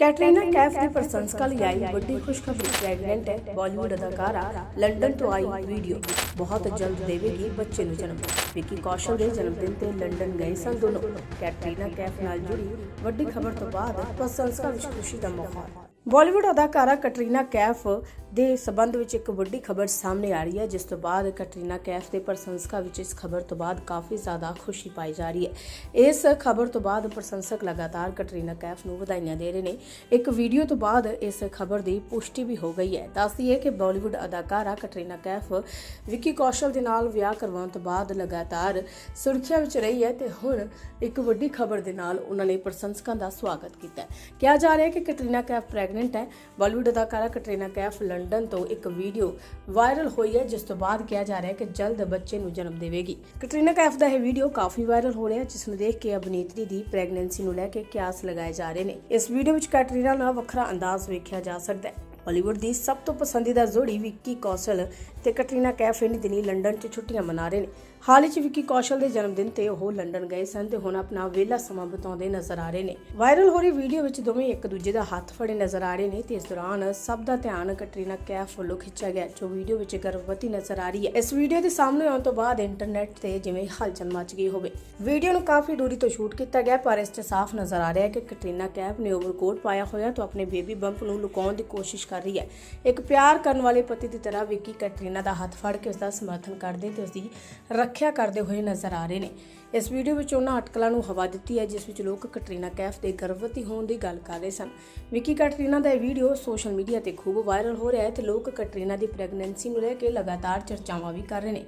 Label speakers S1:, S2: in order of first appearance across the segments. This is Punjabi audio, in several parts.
S1: ਕੈਟਰੀਨਾ ਕੈਫ ਦੀ ਪ੍ਰਸ਼ੰਸਕਾਂ ਲਈ ਆਈ ਵੱਡੀ ਖੁਸ਼ਖਬਰੀ ਪ੍ਰੈਗਨੈਂਟ ਹੈ ਬਾਲੀਵੁੱਡ ਅਦਾਕਾਰਾ ਲੰਡਨ ਤੋਂ ਆਈ ਵੀਡੀਓ। ਬਹੁਤ ਜਲਦ ਦੇਵੇਗੀ ਬੱਚੇ ਨੂੰ ਜਨਮ। ਵਿੱਕੀ ਕੌਸ਼ਲ ਦੇ ਜਨਮ ਦਿਨ ਤੇ ਲੰਡਨ ਗਏ ਸਨ ਦੋਨੋਂ। ਕੈਟਰੀਨਾ ਕੈਫ ਨਾਲ ਜੁੜੀ ਵੱਡੀ ਖਬਰ ਤੋਂ ਬਾਅਦ ਪ੍ਰਸ਼ੰਸਕਾਂ ਵਿੱਚ ਖੁਸ਼ੀ ਦਾ ਮਾਹੌਲ। ਬਾਲੀਵੁੱਡ ਅਦਾਕਾਰਾ ਕੈਟਰੀਨਾ ਕੈਫ ਦੇ ਸਬੰਧ ਵਿੱਚ ਇੱਕ ਵੱਡੀ ਖਬਰ ਸਾਹਮਣੇ ਆ ਰਹੀ ਹੈ, ਜਿਸ ਤੋਂ ਬਾਅਦ ਕੈਟਰੀਨਾ ਕੈਫ ਦੇ ਪ੍ਰਸ਼ੰਸਕਾਂ ਵਿੱਚ ਇਸ ਖਬਰ ਤੋਂ ਬਾਅਦ ਕਾਫੀ ਜ਼ਿਆਦਾ ਖੁਸ਼ੀ ਪਾਈ ਜਾ ਰਹੀ ਹੈ। ਇਸ ਖਬਰ ਤੋਂ ਬਾਅਦ ਪ੍ਰਸ਼ੰਸਕ ਲਗਾਤਾਰ ਕੈਟਰੀਨਾ ਕੈਫ ਨੂੰ ਵਧਾਈਆਂ ਦੇ ਰਹੇ ਨੇ। ਇੱਕ ਵੀਡੀਓ ਤੋਂ ਬਾਅਦ ਇਸ ਖਬਰ ਦੀ ਪੁਸ਼ਟੀ ਵੀ ਹੋ ਗਈ ਹੈ। ਦੱਸਦੀ ਹੈ ਕਿ ਬਾਲੀਵੁੱਡ ਅਦਾਕਾਰਾ ਕੈਟਰੀਨਾ ਕੈਫ ਵਿੱਕੀ ਕੌਸ਼ਲ ਦੇ ਨਾਲ ਵਿਆਹ ਕਰਵਾਉਣ ਤੋਂ ਬਾਅਦ ਲਗਾਤਾਰ ਸੁਰਖੀਆਂ ਵਿੱਚ ਰਹੀ ਹੈ ਤੇ ਹੁਣ ਇੱਕ ਵੱਡੀ ਖਬਰ ਦੇ ਨਾਲ ਉਹਨਾਂ ਨੇ ਪ੍ਰਸ਼ੰਸਕਾਂ ਦਾ ਸਵਾਗਤ ਕੀਤਾ ਕਿਹਾ ਜਾ ਰਿਹਾ ਹੈ ਕਿ ਕੈਟਰੀਨਾ ਕੈਫ ਪ੍ਰੈਗਨੈਂਟ ਹੈ। ਬਾਲੀਵੁੱਡ ਅਦਾਕਾਰਾ ਕੈਟਰੀਨਾ ਕੈਫ ਲੰਡਨ ਤੋਂ ਇੱਕ ਵੀਡੀਓ ਵਾਇਰਲ ਹੋਈ ਹੈ, ਜਿਸ ਤੋਂ ਬਾਅਦ ਕਿਹਾ ਜਾ ਰਿਹਾ ਹੈ ਕਿ ਜਲਦ ਬੱਚੇ ਨੂੰ ਜਨਮ ਦੇਵੇਗੀ। ਕਟਰੀਨਾ ਕੈਫ ਦਾ ਇਹ ਵੀਡੀਓ ਕਾਫੀ ਵਾਇਰਲ ਹੋ ਰਿਹਾ ਹੈ, ਜਿਸ ਨੂੰ ਦੇਖ ਕੇ ਅਭਿਨੇਤਰੀ ਦੀ ਪ੍ਰੈਗਨੈਂਸੀ ਨੂੰ ਲੈ ਕੇ ਕਿਆਸ ਲਗਾਏ ਜਾ ਰਹੇ ਨੇ। ਇਸ ਵੀਡੀਓ ਵਿੱਚ ਕੈਟਰੀਨਾ ਨਾਲ ਵੱਖਰਾ ਅੰਦਾਜ਼ ਵੇਖਿਆ ਜਾ ਸਕਦਾ ਹੈ। ਬਾਲੀਵੁੱਡ ਦੀ ਸਭ ਤੋਂ ਪਸੰਦੀਦਾ ਜੋੜੀ ਵਿੱਕੀ ਕੌਸ਼ਲ ਤੇ ਕੈਟਰੀਨਾ ਕੈਫ ਇਨ ਦਿਨੀ ਲੰਡਨ 'ਚ ਛੁੱਟੀਆਂ ਮਨਾ ਰਹੇ ਨੇ। ਹਾਲ ਹੀ ਵਿੱਕੀ ਕੌਸ਼ਲ ਦੇ ਜਨਮ ਦਿਨ ਤੇ ਉਹ ਲੰਡਨ ਗਏ ਸਨ ਤੇ ਹੁਣ ਆਪਣਾ ਵਿਹਲਾ ਸਮਾਂ ਬਿਤਾਉਂਦੇ ਨਜ਼ਰ ਆ ਰਹੇ ਨੇ। ਵਾਇਰਲ ਹੋ ਰਹੀ ਵੀਡੀਓ ਵਿੱਚ ਦੋਵੇਂ ਇੱਕ ਦੂਜੇ ਦਾ ਹੱਥ ਫੜੇ ਨਜ਼ਰ ਆ ਰਹੇ ਨੇ ਤੇ ਇਸ ਦੌਰਾਨ ਸਭ ਦਾ ਧਿਆਨ ਕੈਟਰੀਨਾ ਕੈਫ ਵੱਲੋਂ ਖਿੱਚਿਆ ਗਿਆ, ਜੋ ਵੀਡੀਓ ਵਿੱਚ ਗਰਭਵਤੀ ਨਜ਼ਰ ਆ ਰਹੀ ਹੈ। ਇਸ ਵੀਡੀਓ ਦੇ ਸਾਹਮਣੇ ਆਉਣ ਤੋਂ ਬਾਅਦ ਇੰਟਰਨੈਟ ਤੇ ਜਿਵੇਂ ਹਲਚਲ ਮਚ ਗਈ ਹੋਵੇ। ਵੀਡੀਓ ਨੂੰ ਕਾਫੀ ਦੂਰੀ ਤੋਂ ਸ਼ੂਟ ਕੀਤਾ ਗਿਆ, ਪਰ ਇਸ 'ਚ ਸਾਫ਼ ਨਜ਼ਰ ਆ ਰਿਹਾ ਹੈ ਕਿ ਕੈਟਰੀਨਾ ਕੈਫ ਨੇ ਓਵਰਕੋਟ ਪਾਇਆ ਹੋਇਆ ਤੋਂ ਆਪਣੇ ਬੇਬੀ ਬੰਪ ਨੂੰ ਲੁਕਾਉਣ ਦੀ ਕੋਸ਼ਿਸ਼ ਕਰ ਰਹੀ ਹੈ। ਇੱਕ ਪਿਆਰ ਕਰਨ ਵਾਲੇ ਪਤੀ ਦੀ ਤਰ੍ਹਾਂ ਵਿੱਕੀ ਕੈਟਰੀਨਾ ਦਾ ਹੱਥ ਫੜ ਕੇ ਉਸ ਦਾ ਸਮਰਥਨ ਕਰਦੇ ਤੇ ਉਸ ਦੀ ਰੱਖਿਆ ਕਰਦੇ ਹੋਏ ਨਜ਼ਰ ਆ ਰਹੇ ਨੇ। ਇਸ ਵੀਡੀਓ ਵਿੱਚ ਉਹਨਾਂ ਅਟਕਲਾਂ ਨੂੰ ਹਵਾ ਦਿੱਤੀ ਹੈ, ਜਿਸ ਵਿੱਚ ਲੋਕ ਕੈਟਰੀਨਾ ਕੈਫ ਦੇ ਗਰਭਵਤੀ ਹੋਣ ਦੀ ਗੱਲ ਕਰ ਰਹੇ ਸਨ। ਵਿੱਕੀ ਕੈਟਰੀਨਾ ਦਾ ਇਹ ਵੀਡੀਓ ਸੋਸ਼ਲ ਮੀਡੀਆ ਤੇ ਖੂਬ ਵਾਇਰਲ ਹੋ ਰਿਹਾ ਹੈ ਤੇ ਲੋਕ ਕੈਟਰੀਨਾ ਦੀ ਪ੍ਰੈਗਨੈਂਸੀ ਨੂੰ ਲੈ ਕੇ ਲਗਾਤਾਰ ਚਰਚਾਵਾਂ ਵੀ ਕਰ ਰਹੇ ਨੇ।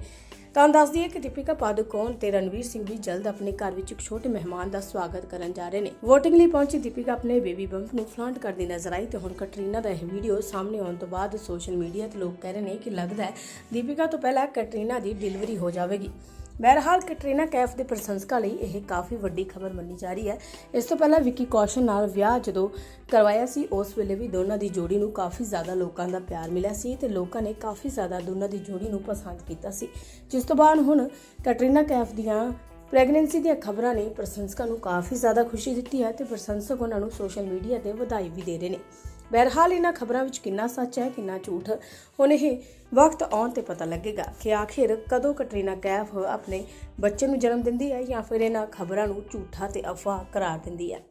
S1: ਤਾਂ ਦੱਸ ਦਈਏ ਕਿ ਦੀਪਿਕਾ ਪਾਦੂਕੋਣ ਤੇ ਰਣਵੀਰ ਸਿੰਘ ਵੀ ਜਲਦ ਆਪਣੇ ਘਰ ਵਿੱਚ ਇੱਕ ਛੋਟੇ ਮਹਿਮਾਨ ਦਾ ਸਵਾਗਤ ਕਰਨ ਜਾ ਰਹੇ ਨੇ। VOTING ਲਈ ਪਹੁੰਚੀ ਦੀਪਿਕਾ ਆਪਣੇ ਬੇਬੀ ਬੰਪ ਨੂੰ ਫਲਾਂਟ ਕਰਦੀ ਨਜ਼ਰ ਆਈ ਤੇ ਹੁਣ ਕਟਰੀਨਾ ਦਾ ਇਹ ਵੀਡੀਓ ਸਾਹਮਣੇ ਆਉਣ ਤੋਂ ਬਾਅਦ ਸੋਸ਼ਲ ਮੀਡੀਆ ਤੇ ਲੋਕ ਕਹਿ ਰਹੇ ਨੇ ਕਿ ਲੱਗਦਾ ਹੈ ਦੀਪਿਕਾ ਤੋਂ ਪਹਿਲਾਂ ਕਟਰੀਨਾ ਦੀ ਡਿਲੀਵਰੀ ਹੋ ਜਾਵੇਗੀ। ਬਹਰਹਾਲ ਕਟਰੀਨਾ ਕੈਫ ਦੇ ਪ੍ਰਸ਼ੰਸਕਾਂ ਲਈ ਇਹ ਕਾਫੀ ਵੱਡੀ ਖਬਰ ਮੰਨੀ ਜਾ ਰਹੀ ਹੈ। ਇਸ ਤੋਂ ਪਹਿਲਾਂ ਵਿੱਕੀ ਕੌਸ਼ਲ ਨਾਲ ਵਿਆਹ ਜਦੋਂ ਕਰਵਾਇਆ ਸੀ, ਉਸ ਵੇਲੇ ਵੀ ਦੋਨਾਂ ਦੀ ਜੋੜੀ ਨੂੰ ਕਾਫੀ ਜ਼ਿਆਦਾ ਲੋਕਾਂ ਦਾ ਪਿਆਰ ਮਿਲਿਆ ਸੀ ਤੇ ਲੋਕਾਂ ਨੇ ਕਾਫੀ ਜ਼ਿਆਦਾ ਦੋਨਾਂ ਦੀ ਜੋੜੀ ਨੂੰ ਪਸੰਦ ਕੀਤਾ ਸੀ। ਜਿਸ ਤੋਂ ਬਾਅਦ ਹੁਣ ਕੈਟਰੀਨਾ ਕੈਫ ਦੀਆਂ ਪ੍ਰੈਗਨੈਂਸੀ ਦੀਆਂ ਖਬਰਾਂ ਨੇ ਪ੍ਰਸ਼ੰਸਕਾਂ ਨੂੰ ਕਾਫੀ ਜ਼ਿਆਦਾ ਖੁਸ਼ੀ ਦਿੱਤੀ ਹੈ ਤੇ ਪ੍ਰਸ਼ੰਸਕ ਉਹਨਾਂ ਨੂੰ ਸੋਸ਼ਲ ਮੀਡੀਆ ਤੇ ਵਧਾਈ ਵੀ ਦੇ ਰਹੇ ਨੇ। ਬਹਰਹਾਲ ਇਹਨਾਂ ਖਬਰਾਂ ਵਿੱਚ ਕਿੰਨਾ ਸੱਚ ਹੈ, ਕਿੰਨਾ ਝੂਠ, ਹੁਣ ਇਹ ਵਕਤ ਆਉਣ ਤੇ ਪਤਾ ਲੱਗੇਗਾ ਕਿ ਆਖਿਰ ਕਦੋਂ ਕਟਰੀਨਾ ਕੈਫ ਆਪਣੇ ਬੱਚੇ ਨੂੰ ਜਨਮ ਦਿੰਦੀ ਹੈ ਜਾਂ ਫਿਰ ਇਹਨਾਂ ਖਬਰਾਂ ਨੂੰ ਝੂਠਾ ਤੇ ਅਫਵਾਹ ਕਰਾਰ ਦਿੰਦੀ ਹੈ।